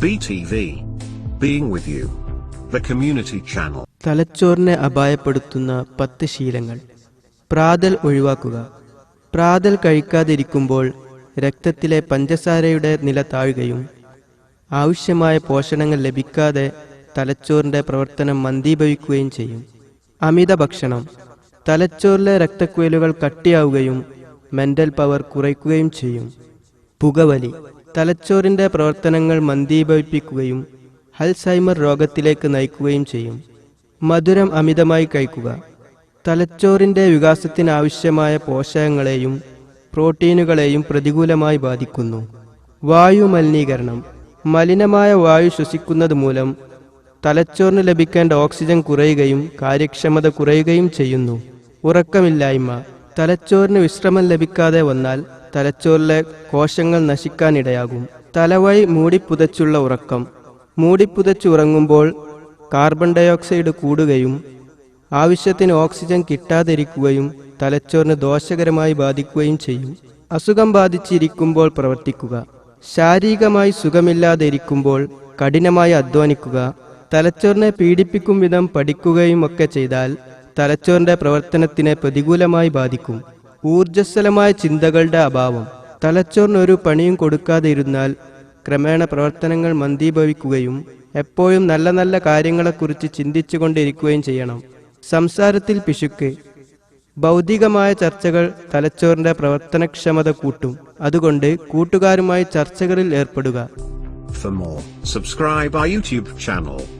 BTV. Being with you. The community channel. തലച്ചോറിനെ അപായപ്പെടുത്തുന്ന പത്ത് ശീലങ്ങൾ പ്രാതൽ ഒഴിവാക്കുക പ്രാതൽ കഴിക്കാതിരിക്കുമ്പോൾ രക്തത്തിലെ പഞ്ചസാരയുടെ നില താഴുകയും ആവശ്യമായ പോഷണങ്ങൾ ലഭിക്കാതെ തലച്ചോറിന്റെ പ്രവർത്തനം മന്ദീഭവിക്കുകയും ചെയ്യും അമിത ഭക്ഷണം തലച്ചോറിലെ രക്തക്കുഴലുകൾ കട്ടിയാവുകയും മെന്റൽ പവർ കുറയ്ക്കുകയും ചെയ്യും പുകവലി തലച്ചോറിന്റെ പ്രവർത്തനങ്ങൾ മന്ദീഭവിപ്പിക്കുകയും ഹൽസൈമർ രോഗത്തിലേക്ക് നയിക്കുകയും ചെയ്യും. മധുരം അമിതമായി കഴിക്കുക. തലച്ചോറിന്റെ വികാസത്തിനാവശ്യമായ പോഷകങ്ങളെയും പ്രോട്ടീനുകളെയും പ്രതികൂലമായി ബാധിക്കുന്നു. വായു മലിനീകരണം. മലിനമായ വായു ശ്വസിക്കുന്നത് മൂലം തലച്ചോറിന് ലഭിക്കേണ്ട ഓക്സിജൻ കുറയുകയും കാര്യക്ഷമത കുറയുകയും ചെയ്യുന്നു. ഉറക്കമില്ലായ്മ. തലച്ചോറിന് വിശ്രമം ലഭിക്കാതെ വന്നാൽ തലച്ചോറിലെ കോശങ്ങൾ നശിക്കാനിടയാകും തലവഴി മൂടിപ്പുതച്ചുള്ള ഉറക്കം. മൂടിപ്പുതച്ചുറങ്ങുമ്പോൾ കാർബൺ ഡയോക്സൈഡ് കൂടുകയും ആവശ്യത്തിന് ഓക്സിജൻ കിട്ടാതിരിക്കുകയും തലച്ചോറിന് ദോഷകരമായി ബാധിക്കുകയും ചെയ്യും. അസുഖം ബാധിച്ചിരിക്കുമ്പോൾ പ്രവർത്തിക്കുക. ശാരീരികമായി സുഖമില്ലാതെ ഇരിക്കുമ്പോൾ കഠിനമായി അധ്വാനിക്കുക. തലച്ചോറിനെ പീഡിപ്പിക്കും വിധം പഠിക്കുകയും ഒക്കെ ചെയ്താൽ തലച്ചോറിന്റെ പ്രവർത്തനത്തിനെ പ്രതികൂലമായി ബാധിക്കും. ഊർജസ്വലമായ ചിന്തകളുടെ അഭാവം. തലച്ചോറിനൊരു പണിയും കൊടുക്കാതെ ഇരുന്നാൽ ക്രമേണ പ്രവർത്തനങ്ങൾ മന്ദീഭവിക്കുകയും എപ്പോഴും നല്ല നല്ല കാര്യങ്ങളെക്കുറിച്ച് ചിന്തിച്ചുകൊണ്ടിരിക്കുകയും ചെയ്യണം. സംസാരത്തിൽ പിശുക്ക്. ഭൗതികമായ ചർച്ചകൾ തലച്ചോറിന്റെ പ്രവർത്തനക്ഷമത കൂട്ടും. അതുകൊണ്ട് കൂട്ടുകാരുമായി ചർച്ചകളിൽ ഏർപ്പെടുക. For more, subscribe our YouTube channel.